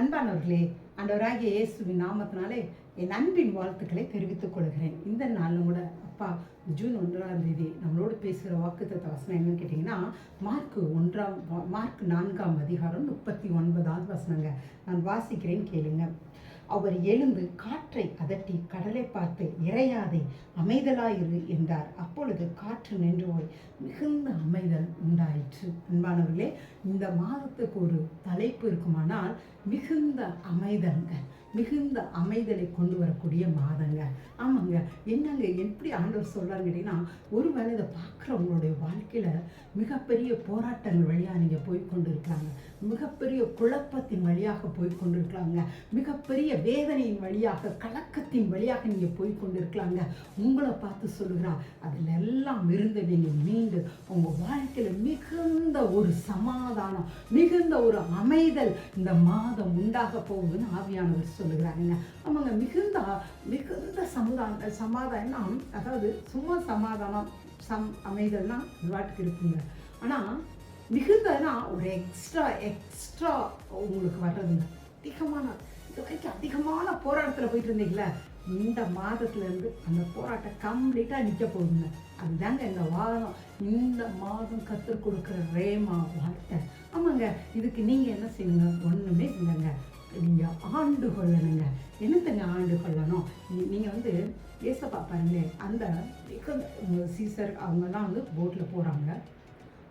அன்பானவர்களே ஆண்டவராகிய இயேசுவின் நாமத்தினாலே என் அன்பின் வாழ்த்துக்களை தெரிவித்துக் கொள்கிறேன். இந்த நாளில் கூட அப்பா ஜூன் ஒன்றாம் தேதி நம்மளோடு பேசுகிற வாக்குத்தத்த வசனம் என்னன்னு கேட்டிங்கன்னா மார்க்கு ஒன்றாம் மார்க் நான்காம் அதிகாரம் முப்பத்தி ஒன்பதாவது வசனங்க. நான் வாசிக்கிறேன் கேளுங்க. அவர் எழுந்து காற்றை அதட்டி கடலை பார்த்து இறையாதே அமைதலாயிரு என்றார். அப்பொழுது காற்று நின்று போய் மிகுந்த அமைதல் உண்டாயிற்று. அன்பானவர்களே இந்த மாதத்துக்கு ஒரு தலைப்பு இருக்குமானால் மிகுந்த அமைதல்கள். மிகுந்த அமைதலை கொண்டு வரக்கூடிய மாதங்க. ஆமாங்க. என்னங்க எப்படி ஆண்டவர் சொல்றாருன்னு கேட்டிங்கன்னா ஒருவேளை இதை பார்க்குறவங்களுடைய வாழ்க்கையில் மிகப்பெரிய போராட்டங்கள் வழியாக நீங்கள் போய் கொண்டு இருக்கிறாங்க மிகப்பெரிய குழப்பத்தின் வழியாக போய் கொண்டு இருக்கிறாங்க மிகப்பெரிய வேதனையின் வழியாக கலக்கத்தின் வழியாக நீங்கள் போய் கொண்டு இருக்கலாங்க உங்களை பார்த்து சொல்லுகிறா அதில் எல்லாம் இருந்து நீங்கள் மீண்டு உங்கள் வாழ்க்கையில் மிகுந்த ஒரு சமாதானம் மிகுந்த ஒரு அமைதல் இந்த மாதம் உண்டாக போகுதுன்னு ஆவியானவர் சொல்லுகிறாங்க ஆமாங்க மிகுந்த மிகுந்த சமுதாய சமாதானம் அதாவது சும்மா சமாதானம் சம் அமைதல்னா வாட்டுக்கு இருக்குங்க. ஆனால் மிகுந்ததுனா ஒரு எக்ஸ்ட்ரா எக்ஸ்ட்ரா உங்களுக்கு வர்றதுங்க. அதிகமான இது வரைக்கும் அதிகமான போராட்டத்தில் போயிட்டு இருந்தீங்களே இந்த மாதத்துலேருந்து அந்த போராட்டம் கம்ப்ளீட்டாக நிற்க போகுதுங்க. அதுதாங்க இந்த வாதம். இந்த மாதம் கற்றுக் கொடுக்குற ரேமா வார்த்தை. ஆமாங்க இதுக்கு நீங்கள் என்ன செய்யுங்க ஒன்றுமே இல்லைங்க. நீங்கள் ஆண்டு கொள்ளணுங்க. என்னத்தங்க ஆண்டு கொள்ளணும்? நீங்கள் வந்து ஏசப்பா பாருங்களேன் அந்த சீசர் அவங்கெல்லாம் வந்து போட்டில் போகிறாங்க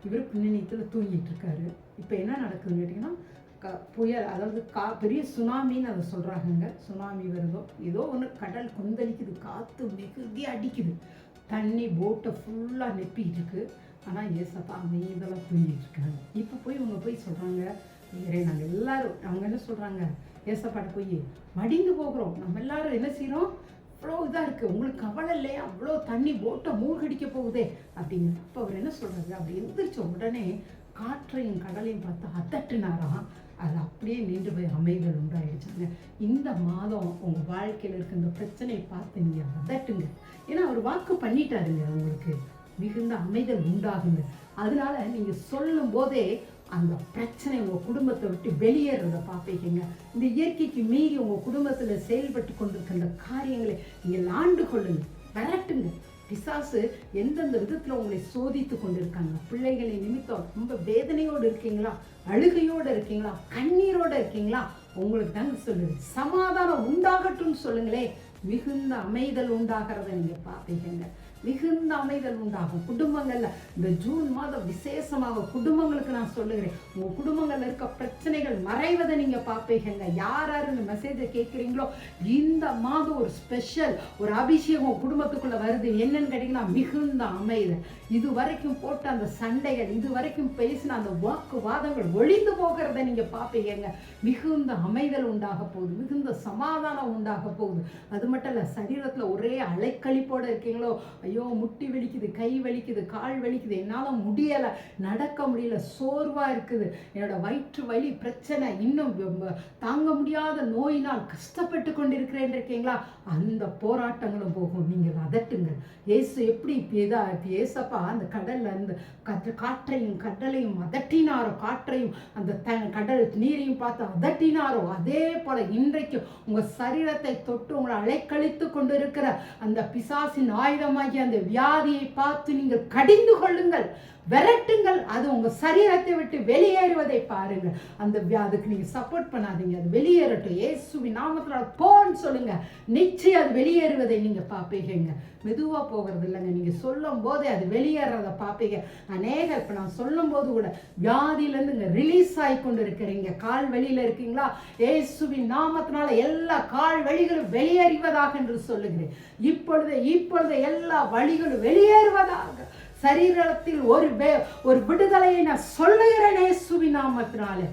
இவர் பின்னணியத்தில் தூங்கிட்டு இருக்காரு. இப்போ என்ன நடக்குதுன்னு கேட்டிங்கன்னா க புயல் அதாவது கா பெரிய சுனாமின்னு அதை சொல்கிறாங்கங்க சுனாமி வருதோ ஏதோ ஒன்று கடல் கொந்தளிக்குது காற்று மிகுதி அடிக்குது. தண்ணி போட்டை ஃபுல்லாக நெப்பிக்கிட்டு இருக்கு. ஆனால் ஏசப்பா அமைதியெல்லாம் தூங்கிட்டு இருக்காங்க இப்போ போய் இவங்க போய் சொல்கிறாங்க இறை நாங்கள் எல்லாரும் அவங்க என்ன சொல்கிறாங்க ஏசப்பாட்ட போய் மடிந்து போகிறோம். நம்ம எல்லாரும் என்ன செய்கிறோம் அவ்வளோ இதாக இருக்குது உங்களுக்கு கவலை இல்லையா? அவ்வளோ தண்ணி போட்டை மூழ்கடிக்க போகுதே அப்படின்னு. அப்போ அவர் என்ன சொல்கிறாரு அப்படி எந்திரிச்ச உடனே காற்றையும் கடலையும் பார்த்து அதட்டுனாராம் அது அப்படியே நின்று போய் அமைதல் உண்டாயிடுச்சாங்க இந்த மாதம் உங்கள் வாழ்க்கையில் இருக்க இந்த பிரச்சனையை பார்த்து நீங்கள் அதட்டுங்க. ஏன்னா அவர் வாக்கு பண்ணிட்டாருங்க உங்களுக்கு. மிகுந்த அமைதல் உண்டாகுங்க. அதனால நீங்கள் சொல்லும் போதே அந்த பிரச்சனை உங்கள் குடும்பத்தை விட்டு வெளியேறத பார்ப்பீங்க இந்த இயற்கைக்கு மீறி உங்கள் குடும்பத்தில் செயல்பட்டு கொண்டிருக்கிற காரியங்களை நீங்கள் ஆண்டு கொள்ளுங்க விரட்டுங்க. பிசாசு எந்தெந்த விதத்தில் உங்களை சோதித்து கொண்டிருக்காங்க? பிள்ளைகளை நிமித்தம் ரொம்ப வேதனையோடு இருக்கீங்களா? அழுகையோடு இருக்கீங்களா? கண்ணீரோடு இருக்கீங்களா? உங்களுக்கு தாங்க சொல்லுது. சமாதானம் உண்டாகட்டும்னு சொல்லுங்களே மிகுந்த அமைதல் உண்டாகிறத நீங்கள் பார்ப்பீங்க மிகுந்த அமைதல் உண்டாகும் குடும்பங்கள்ல இந்த ஜூன் மாதம் விசேஷமாக குடும்பங்களுக்கு நான் சொல்லுகிறேன். உங்க குடும்பங்கள்ல இருக்க பிரச்சனைகள் மறைவதை நீங்க பார்ப்பீங்க யார் யார் இந்த மெசேஜை கேட்குறீங்களோ இந்த மாதம் ஒரு ஸ்பெஷல் ஒரு அபிஷேகம் குடும்பத்துக்குள்ள வருது. என்னன்னு கேட்டீங்கன்னா மிகுந்த அமைதல் இது வரைக்கும் போட்ட அந்த சண்டைகள் இது வரைக்கும் பேசின அந்த வாக்குவாதங்கள் ஒளிந்து போகிறத நீங்க பார்ப்பீங்க மிகுந்த அமைதல் உண்டாக போகுது. மிகுந்த சமாதானம் உண்டாக போகுது. அது மட்டும் இல்ல சரீரத்துல ஒரே அலைக்கழிப்போட இருக்கீங்களோ ஐயோ முட்டி வலிக்குது கை வலிக்குது கால் வலிக்குது என்னால் முடியலை நடக்க முடியல சோர்வாக இருக்குது. என்னோட வயிற்று வலி பிரச்சனை இன்னும் தாங்க முடியாத நோயினால் கஷ்டப்பட்டு கொண்டிருக்கிறேன் இருக்கீங்களா? அந்த போராட்டங்களும் போகும். நீங்கள் அதட்டுங்க ஏசு எப்படி இப்போ இதா ஏசப்பா அந்த கடலில் அந்த காற்றையும் கடலையும் அதட்டினாரோ காற்றையும் அந்த த கடல் நீரையும் பார்த்து அதட்டினாரோ அதே போல இன்றைக்கும் உங்கள் சரீரத்தை தொட்டு உங்களை அலைக்கழித்து கொண்டிருக்கிற அந்த பிசாசின் ஆயுதமாகிய அந்த வியாதியை பார்த்து நீங்கள் கடிந்து கொள்ளுங்கள் விரட்டுங்கள். அது உங்க சரீரத்தை விட்டு வெளியேறுவதை பாருங்க அந்த வியாதிக்கு அதுக்கு நீங்க சப்போர்ட் பண்ணாதீங்க. அது வெளியேறட்டும். ஏசுவி நாமத்துல போன்னு சொல்லுங்க. நிச்சயம் அது வெளியேறுவதை நீங்க பார்ப்பீங்க மெதுவா போகிறது இல்லைங்க. நீங்க சொல்லும் போதே அது வெளியேறத பார்ப்பீங்க. அநேக இப்ப நான் சொல்லும் போது கூட வியாதியிலேருந்து இங்க ரிலீஸ் ஆகி கொண்டு இருக்கிறீங்க கால் வழியில இருக்கீங்களா? ஏசுவின் நாமத்தினால எல்லா கால் வழிகளும் வெளியேறிவதாக என்று சொல்லுகிறேன். இப்பொழுது இப்பொழுது எல்லா வழிகள் வெளியேறுவதாக. சரீரத்தில் ஒரு ஒரு விடுதலையை நான் சொல்லுகிறேன் இயேசுவின் நாமத்தினாலே.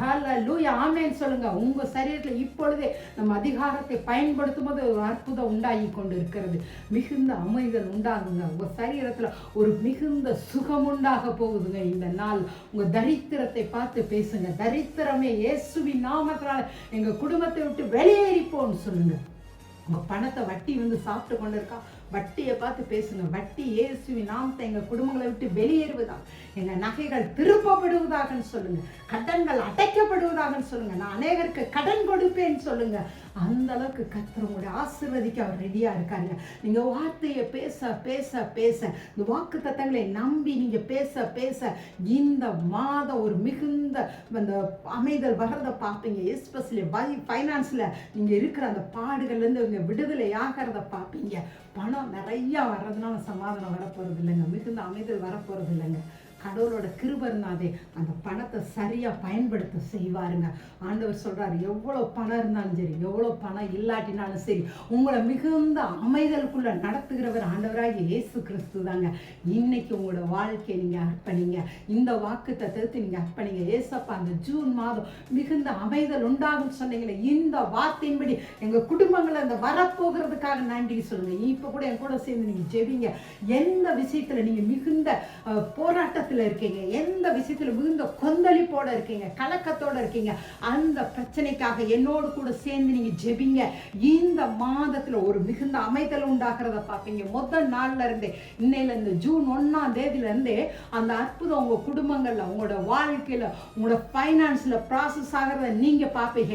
ஹல்ல லூயா ஆமேன் சொல்லுங்க. உங்க சரீரத்தில் இப்பொழுதே நம்ம அதிகாரத்தை பயன்படுத்தும் போது ஒரு அற்புதம் உண்டாகி கொண்டு இருக்கிறது மிகுந்த அமைதல் உண்டாகுங்க. உங்க சரீரத்துல ஒரு மிகுந்த சுகம் உண்டாக போகுதுங்க. இந்த நாள் உங்க தரித்திரத்தை பார்த்து பேசுங்க. தரித்திரமே இயேசுவின் நாமத்தினால. எங்க குடும்பத்தை விட்டு வெளியேறிப்போன்னு சொல்லுங்க. உங்க பணத்தை வட்டி வந்து சாப்பிட்டு கொண்டு இருக்கா வட்டியை பார்த்து பேசுங்க. வட்டி ஏசுவி நாமத்தை எங்க குடும்பங்களை விட்டு வெளியேறுவதா எங்க நகைகள் திருப்பப்படுவதாகன்னு சொல்லுங்க. கடன்கள் அடைக்கப்படுவதாகன்னு சொல்லுங்க. நான் அநேகருக்கு கடன் கொடுப்பேன்னு சொல்லுங்க. அந்த அளவுக்கு கர்த்தர் உங்களுடைய அவர் ரெடியா இருக்காருங்க. நீங்க வார்த்தையை பேச பேச பேச இந்த வாக்கு தத்தங்களை நம்பி நீங்க பேச பேச இந்த மாதம் ஒரு மிகுந்த அந்த அமைதல் வர்றதை பார்ப்பீங்க. எஸ்பெஷலி ஃபைனான்ஸில் நீங்கள் இருக்கிற அந்த பாடுகள்ல இருந்து இவங்க விடுதலை ஆகிறத பார்ப்பீங்க. பணம் நிறைய வர்றதுனால சமாதானம் வரப்போறது இல்லைங்க. மிகுந்த அமைதல் வரப்போறது இல்லைங்க. கடவுளோட கிருபை இருந்தாதே அந்த பணத்தை சரியாக பயன்படுத்த செய்வாருங்க. ஆண்டவர் சொல்கிறார் எவ்வளோ பணம் இருந்தாலும் சரி எவ்வளோ பணம் இல்லாட்டினாலும் சரி உங்களை மிகுந்த அமைதலுக்குள்ளே நடத்துகிறவர் ஆண்டவராக இயேசு கிறிஸ்து தாங்க. இன்னைக்கு உங்களோட வாழ்க்கையை நீங்கள் அர்ப்பணிங்க. இந்த வாக்கு தத்துவத்தை நீங்கள் அர்ப்பணிங்க. ஏசப்பா அந்த ஜூன் மாதம் மிகுந்த அமைதல் உண்டாகும் சொன்னீங்களே இந்த வார்த்தையின்படி எங்கள் குடும்பங்களை அந்த வரப்போகிறதுக்காக நன்றி சொல்லுங்கள் இப்போ கூட என் கூட சேர்ந்து நீங்கள் ஜெபிங்க. எந்த விஷயத்தில் நீங்கள் மிகுந்த போராட்டத்தை கலக்கத்தில் இருக்கீங்க. எந்த விஷயத்துல மிகுந்த கொந்தளிப்போட இருக்கீங்க கலக்கத்தோட இருக்கீங்க அந்த பிரச்சனைக்காக என்னோடு கூட சேர்ந்து நீங்க ஜெபிங்க. இந்த மாதத்துல ஒரு மிகுந்த அமைதல் உண்டாகிறத பார்ப்பீங்க. முதல் நாள்ல இருந்தே இன்னையிலேருந்து ஜூன் ஒன்றாம் தேதியிலேருந்தே அந்த அற்புதம் உங்க குடும்பங்கள்ல உங்களோட வாழ்க்கையில உங்களோட ஃபைனான்ஸ்ல ப்ராசஸ் ஆகிறத நீங்க பார்ப்பீங்க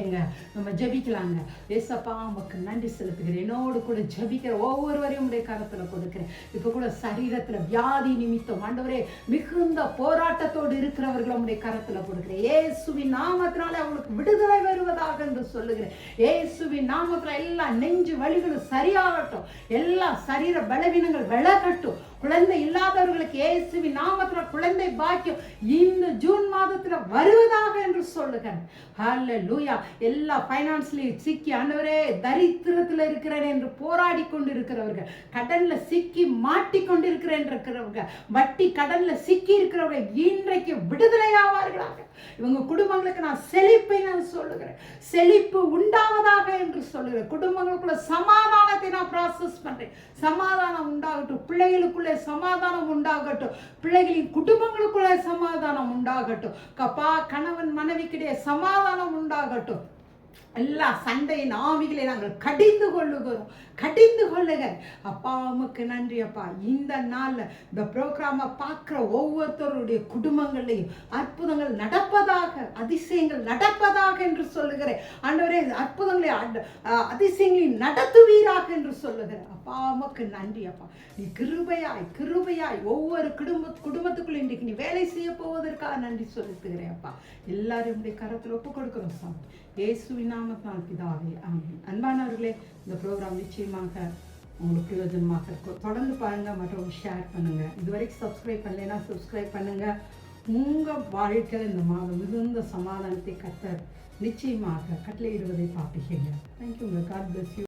நம்ம ஜெபிக்கலாங்க. ஏசப்பா உமக்கு நன்றி செலுத்துகிறேன். என்னோடு கூட ஜெபிக்கிற ஒவ்வொருவரையும் உடைய கருத்தில் கொடுக்குறேன் இப்போ கூட சரீரத்துல வியாதி நிமித்தம் ஆண்டவரே மிகுந்த போராட்டத்தோடு இருக்கிறவர்கள் உடைய கரத்துல கொடுக்கிறேன் ஏசுவின் நாமத்தினால அவங்களுக்கு விடுதலை வருவதாக என்று சொல்லுகிறேன். ஏசுவின் நாமத்துல எல்லா நெஞ்சு வலிகளும் சரியாகட்டும். எல்லா சரீர பலவீனங்கள் விலகட்டும். குழந்தை இல்லாதவர்களுக்கு இயேசுவின் நாமத்துல குழந்தை பாக்கியம் இந்த ஜூன் மாதத்துல வருவதாக என்று சொல்லுகிறேன் ஹalleluya எல்லா ஃபைனான்ஸ்லயும் சிக்கி ஆண்டவரே தரித்திரத்துல இருக்கிறேன் என்று போராடி கொண்டு இருக்கிறவர்கள் கடன்ல சிக்கி மாட்டி கொண்டு இருக்கிறேன் இருக்கிறவங்க வட்டி கடன்ல சிக்கி இருக்கிறவங்க இன்றைக்கு விடுதலையாவார்களாக. இவங்க குடும்பங்களுக்கு நான் செழிப்பை நான் சொல்லுகிறேன். செழிப்பு உண்டாவதாக என்று சொல்லுகிறேன். குடும்பங்களுக்குள்ள சமாதானத்தை நான் ப்ராசஸ் பண்றேன். சமாதானம் உண்டாகட்டும். பிள்ளைகளுக்குள்ளே சமாதானம் உண்டாகட்டும். பிள்ளைகளின் குடும்பங்களுக்குள்ளே சமாதானம் உண்டாகட்டும். கப்பா கணவன் மனைவிக்கிடையே சமாதானம் உண்டாகட்டும். எல்லா சண்டையின் ஆவிகளை நாங்கள் கடிந்து கொள்ளுகிறோம். கடிந்து கொள்ளுக. அப்பா உமக்கு நன்றி அப்பா. இந்த நாள்ல இந்த ப்ரோக்ராமை பார்க்குற ஒவ்வொருத்தருடைய குடும்பங்களையும் அற்புதங்கள் நடப்பதாக அதிசயங்கள் நடப்பதாக என்று சொல்லுகிறேன். ஆண்டவரே அற்புதங்களை அஹ் அதிசயங்களை நடத்துவீராக என்று சொல்லுகிறேன். அப்பா உமக்கு நன்றி அப்பா. நீ கிருபையாய் கிருபையாய் ஒவ்வொரு குடும்ப குடும்பத்துக்குள்ள இன்றைக்கு நீ வேலை செய்ய போவதற்காக நன்றி செலுத்துகிறேன் அப்பா. எல்லாரும் உடைய கரத்தில் ஒப்பு கொடுக்கிறோம் சாமி. இயேசுவின் நாமத்தால் பிதாவே ஆமென். அன்பானவர்களே இந்த ப்ரோக்ராம் நிச்சயமாக உங்களுக்கு பிரயோஜனமாக இருக்கும். தொடர்ந்து பாருங்க மற்றவங்க ஷேர் பண்ணுங்க. இதுவரைக்கும் சப்ஸ்கிரைப் பண்ணலைன்னா சப்ஸ்கிரைப் பண்ணுங்க. உங்கள் வாழ்க்கையில் இந்த மாதம் மிகுந்த சமாதானத்தை கத்தர் நிச்சயமாக கட்டளையிடுவதை பார்ப்பீங்க தேங்க்யூ காட் பிளஸ் யூ